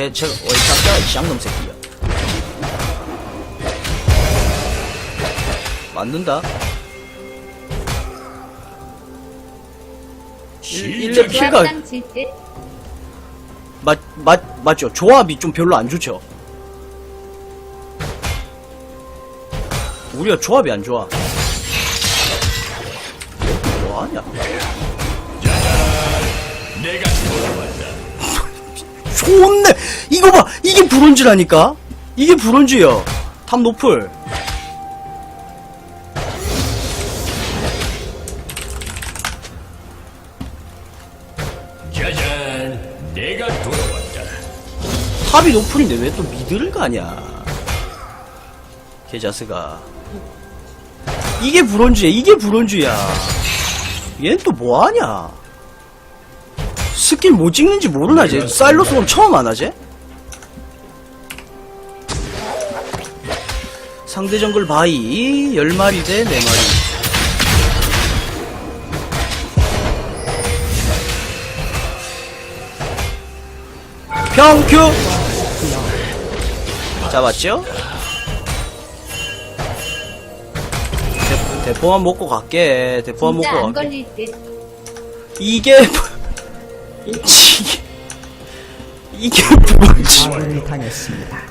대체 어이 짝짝아 이 쌍놈 새끼야. 맞는다. 일- 일렙 킬가. 맞, 맞, 맞죠. 조합이 좀 별로 안 좋죠. 우리가 조합이 안 좋아. 뭐하냐? 내가. 좋네 이거 봐 이게 브론즈라니까? 이게 브론즈야 탑 노플. 짜잔, 내가 돌아왔다. 탑이 노플인데 왜 또 미드를 가냐? 개자스가. 이게 브론즈야 이게 브론즈야. 얘는 또 뭐하냐? 스킬 뭐 찍는지 모르나 쟤? 사일로스는 처음 안 하지? 상대 정글 바이 10마리 대 4마리 평큐 잡았죠? 대, 대포만 먹고 갈게 대포만 먹고 안 갈게 걸릴 듯. 이게 이게 이게 브론즈 아군이 당했습니다.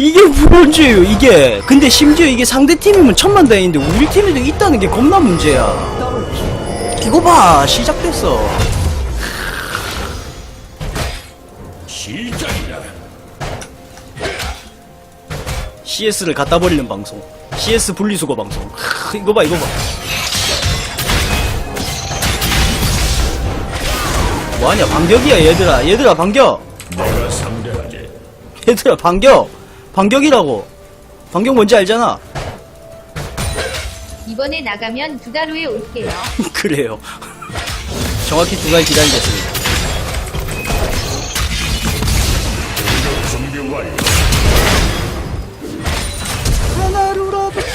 이게 브론즈예요 이게. 근데 심지어 이게 상대 팀이면 천만 다행인데 우리 팀에도 있다는 게 겁나 문제야. 이거 봐 시작됐어. 시작이다. CS를 갖다 버리는 방송. CS 분리수거 방송. 크, 이거 봐 이거 봐. 뭐하냐 반격이야 얘들아. 얘들아 반격. 내가 상대하지. 얘들아 반격 반격이라고 반격 뭔지 알잖아 이번에 나가면 두 달 후에 올게요. 그래요 정확히 두 달 기다리겠습니다.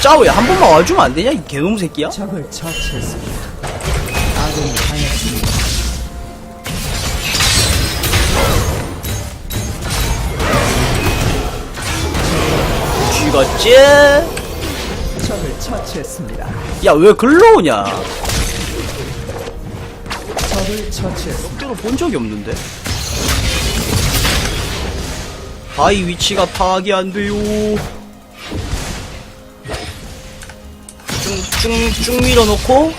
짜오야 한 번만 와주면 안 되냐 이 개놈 새끼야 적을 처치했습니다. 적을 처치했습니다. 야 왜 글로 오냐? 적을 처치했습니다. 적대로 본 적이 없는데? 바위 위치가 파악이 안 돼요. 쭉쭉쭉 밀어놓고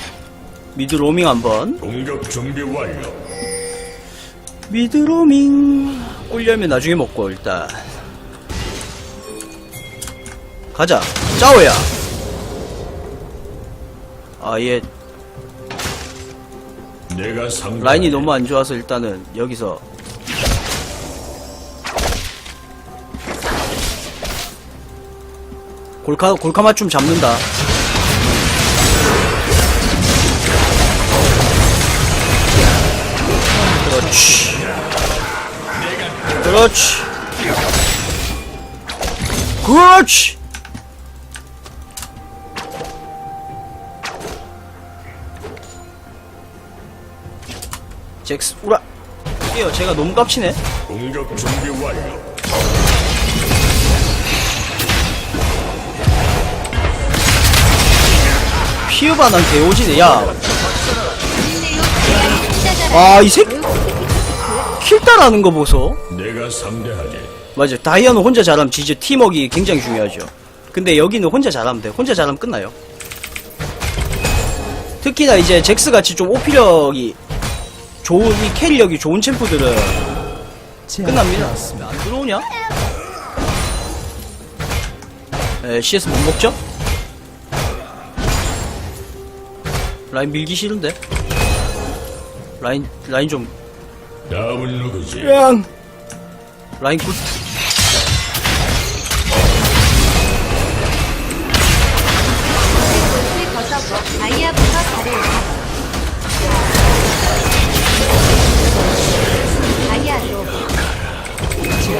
미드 로밍 한번. 공격 준비 완료. 미드 로밍. 꿀려면 나중에 먹고 일단 가자 짜오야 아얘 내가. 라인이 너무 안 좋아서 일단은 여기서 골카 골카 맞춤 잡는다. 그렇지. 그렇지. 그렇지. 잭스 우라. 이게요 제가 너무 깝치네. 공격 준비 완료. 피우바 난 개오지네 야. 힘내요. 제가 진짜 잘하는 아, 이 새끼. 킬따라는 거 보소. 내가 상대하지. 맞아. 다이아는 혼자 잘하면 진짜 팀워크 굉장히 중요하죠. 근데 여기는 혼자 잘하면 돼. 혼자 잘하면 끝나요. 특히나 이제 잭스 같이 좀 오피력이 좋은 이 캐리력이 좋은 챔프들은 끝납니다. 안 들어오냐? 에, CS 못 먹죠? 라인 밀기 싫은데? 라인, 라인 좀, 다음은 누구지? 그냥, 라인 굿.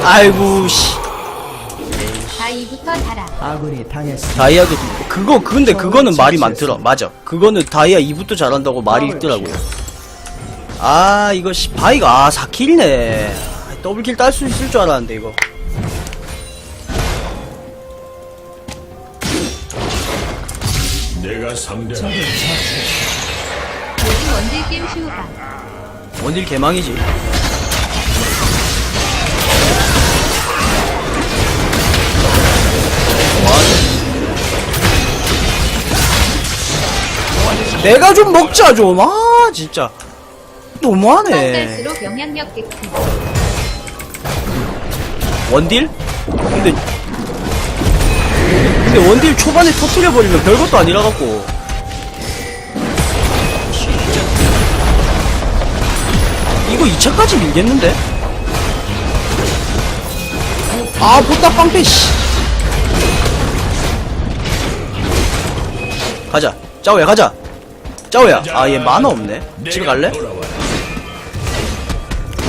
아이고, 씨. 다이부터 달아. 아군이 당했습니다. 다이아도, 그거, 근데 그거는 말이 많더라. 맞아. 그거는 다이아 2부터 잘한다고 말이 있더라고요. 아, 이거, 씨, 바이가, 아, 4킬이네. 더블킬 딸 수 있을 줄 알았는데 이거 내가 처치했습니다. 요즘 원딜 게임 쉬우가. 원딜 개망이지 내가 좀 먹자 좀 아 진짜 너무하네 갈수록 영향력 객기. 원딜? 근데 근데 원딜 초반에 터트려 버리면 별것도 아니라 갖고 이거 2차까지 밀겠는데? 아 보따 빵패 씨 가자 짜오야 가자 짜오야 아 얘 만화 없네 집에 갈래?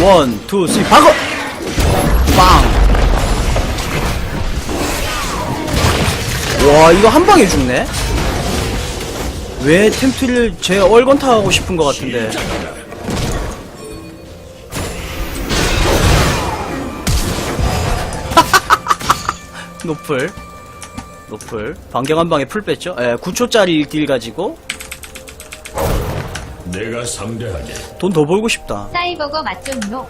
원, 투, 쓰리, 박어! 빵! 와, 이거 한 방에 죽네? 왜 템트를 제 얼건타 하고 싶은 것 같은데. 노플. 노플. 반경 한 방에 풀 뺐죠? 예, 9초짜리 딜 가지고 내가 상대하지. 돈더 벌고 싶다. 사이버거 맛좀노.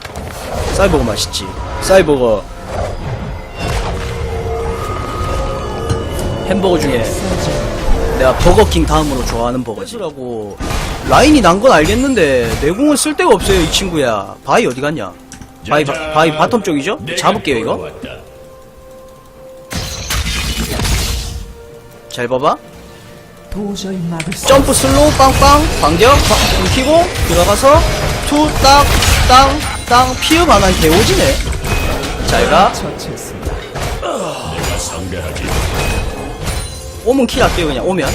사이버거 맛있지. 사이버거. 햄버거 중에 내가 버거킹 다음으로 좋아하는 버거지. 라고 라인이 난 건 알겠는데 내공은 쓸 데가 없어요 이 친구야. 바이 어디 갔냐? 바이 바. 바이 바텀 쪽이죠? 잡을게요 이거. 잘 봐봐. 도저히 막을 수 점프 슬로우 빵빵 반격 바- 움키고 들어가서 투땅땅땅 피읍 안한 개오지네. 잘가. 처치했습니다. 오면 킬 할게요 그냥 오면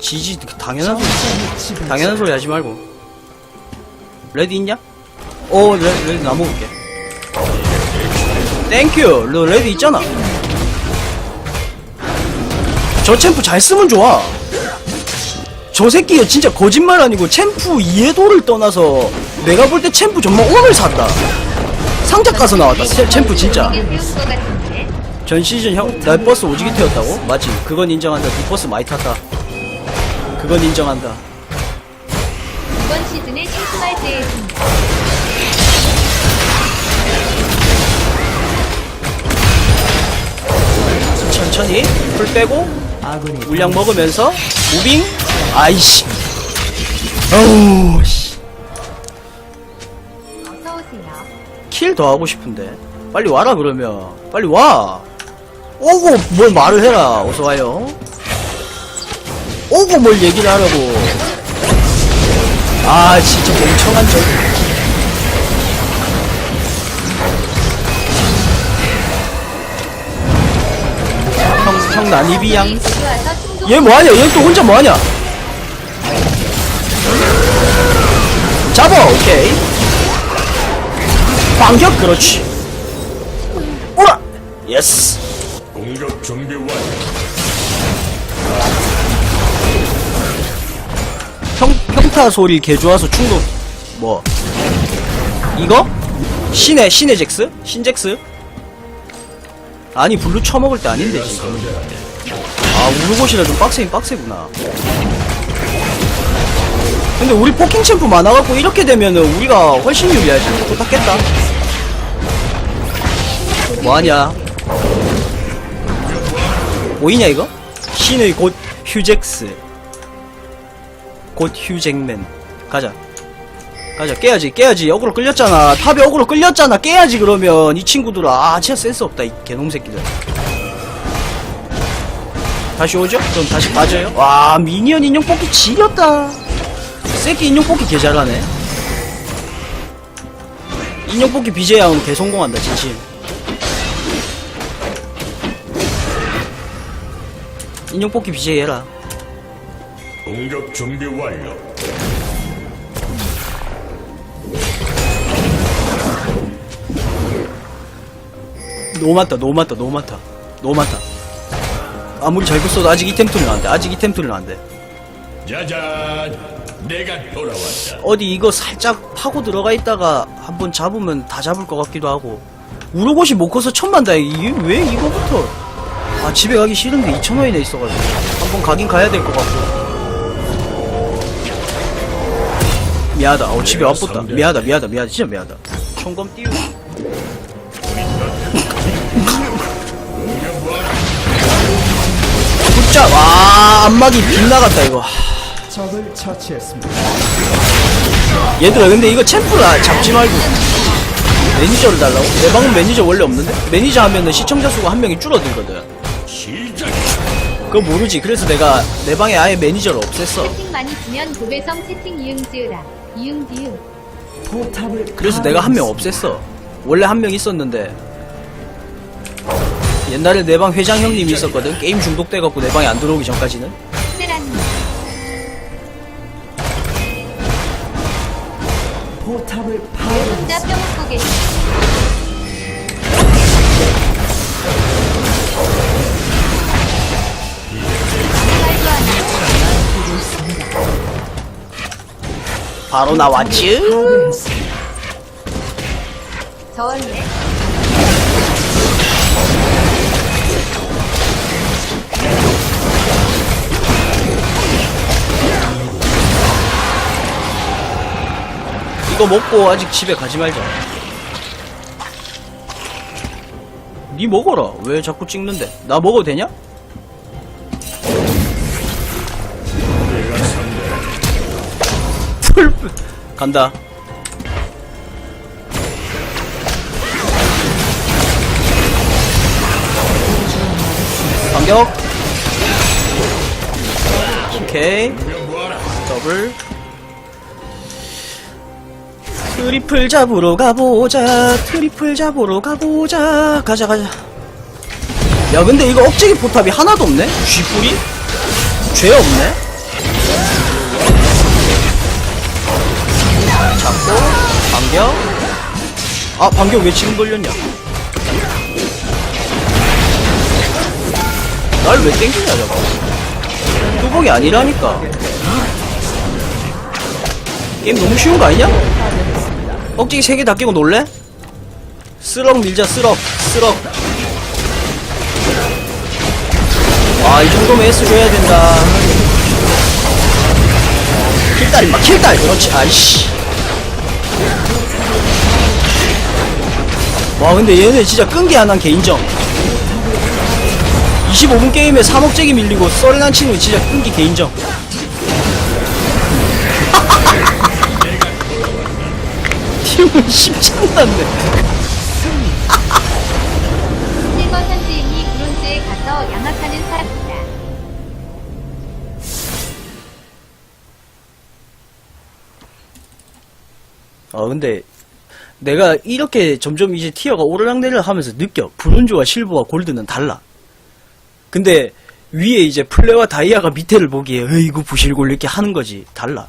지지 당연한 소리 지배자. 당연한 소리 하지 말고 레디 있냐? 오 레, 레디 나 먹을게 땡큐 너 레디 있잖아 저 챔프 잘 쓰면 좋아 저 새끼가 진짜 거짓말 아니고 챔프 이해도를 떠나서 내가 볼 때 챔프 정말 오늘 샀다 상자 가서 나왔다 챔- 챔프 진짜. 전 시즌 형, 나 버스 오지게 태웠다고? 맞지? 그건 인정한다. 네 버스 많이 탔다. 그건 인정한다. 이번 시즌에 실수할 때였습니 천천히 풀 빼고 물량 먹으면서 무빙. 아이씨. 어우 씨. 킬 더 하고 싶은데. 빨리 와라 그러면. 빨리 와. 오고 뭘 말을 해라. 어서 와요. 오고 뭘 얘기를 하라고. 아 진짜 멍청한 적. 와서 충동. 얘 뭐하냐? 얘 또 혼자 뭐하냐? 잡아, 오케이. 반격, 그렇지. 오라! 예스. 공격 준비 완료. 평, 평타 소리 개 좋아서 충동. 뭐. 이거? 신의, 신의 잭스? 신잭스? 아니, 블루 쳐먹을 때 아닌데, 지금. 아, 우르고시라 좀 빡세긴 빡세구나. 근데 우리 포킹 챔프 많아갖고 이렇게 되면은 우리가 훨씬 유리하지. 부탁했다. 뭐하냐? 보이냐, 이거? 신의 곧 휴잭스. 곧 휴잭맨. 가자. 가자, 깨야지, 깨야지. 어그로 끌렸잖아. 탑에 어그로 끌렸잖아. 깨야지, 그러면. 이 친구들아. 아, 진짜 센스 없다, 이 개놈 새끼들. 다시 오죠? 그럼 다시 빠져요? 와 미니언 인형 뽑기 지렸다 새끼 인형 뽑기 개 잘하네 인형 뽑기 BJ 하면 개 성공한다 진심 인형 뽑기 BJ 해라 공격 준비 완료. 너무 많다 너무 많다 너무 많다 너무 많다 아무리 잘 컸어도 아직 이템 툴은 안돼. 아직 이템 툴은 안돼. 짜잔. 내가 돌아왔다. 어디 이거 살짝 파고 들어가 있다가 한번 잡으면 다 잡을 것 같기도 하고. 우르곳이 못 커서 천만 다행 이게 왜 이거부터? 아 집에 가기 싫은데 2천원이나 있어가지고. 한번 가긴 가야 될 것 같고. 미안하다. 어 집에 와봤다. 미안하다 미안하다 미안하다. 진짜 미안하다. 총검 띄우고 굿자 와 안막이 빗나갔다 이거 적을 처치했습니다. 얘들아 근데 이거 챔프를 아- 잡지 말고 매니저를 달라고? 내 방은 매니저 원래 없는데? 매니저 하면은 시청자 수가 한 명이 줄어들거든. 그거 모르지 그래서 내가 내 방에 아예 매니저를 없앴어 채팅 많이 주면 도배성 채팅 이응 지으라. 이응. 포탑을 그래서 내가 한 명 없앴어 원래 한 명 있었는데 옛날에 내 방 회장 형님이 있었거든 게임 중독돼갖고 내 방에 안 들어오기 전까지는. 포탑을. 혼자 계시 바로 나왔지 파괴했습니다. 저언래. 이거 먹고 아직 집에 가지 말자. 니 먹어라. 왜 자꾸 찍는데? 나 먹어도 되냐? 풀 간다. 반격. 오케이. 더블 트리플 잡으러 가보자 트리플 잡으러 가보자. 가자 가자. 야 근데 이거 억제기 포탑이 하나도 없네? 쥐뿌리? 죄 없네? 잡고 반격? 아 반격 왜 지금 걸렸냐? 날 왜 땡기냐 저거? 뚜벅이 아니라니까. 게임 너무 쉬운 거 아니냐? 억지기 세 개 다 끼고 놀래? 쓰럭 밀자 쓰럭. 쓰럭. 와이 정도면 S 줘야 된다. 킬딸 임마 킬딸. 그렇지 아이씨. 와 근데 얘네 진짜 끈기 안한 개인정. 25분 게임에 3억짜리 밀리고 썰난 거 진짜 끈기 개인정 팀은 십창났네 실버 현지인이 브론즈에 가서 양악하는 사람이다. 아 근데 내가 이렇게 점점 이제 티어가 오르락내리락 하면서 느껴. 브론즈와 실버와 골드는 달라. 근데 위에 이제 플레와 다이아가 밑에를 보기에 에이구 부실골 이렇게 하는 거지. 달라.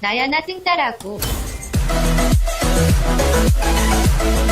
나야나 찡따라고. Thank you.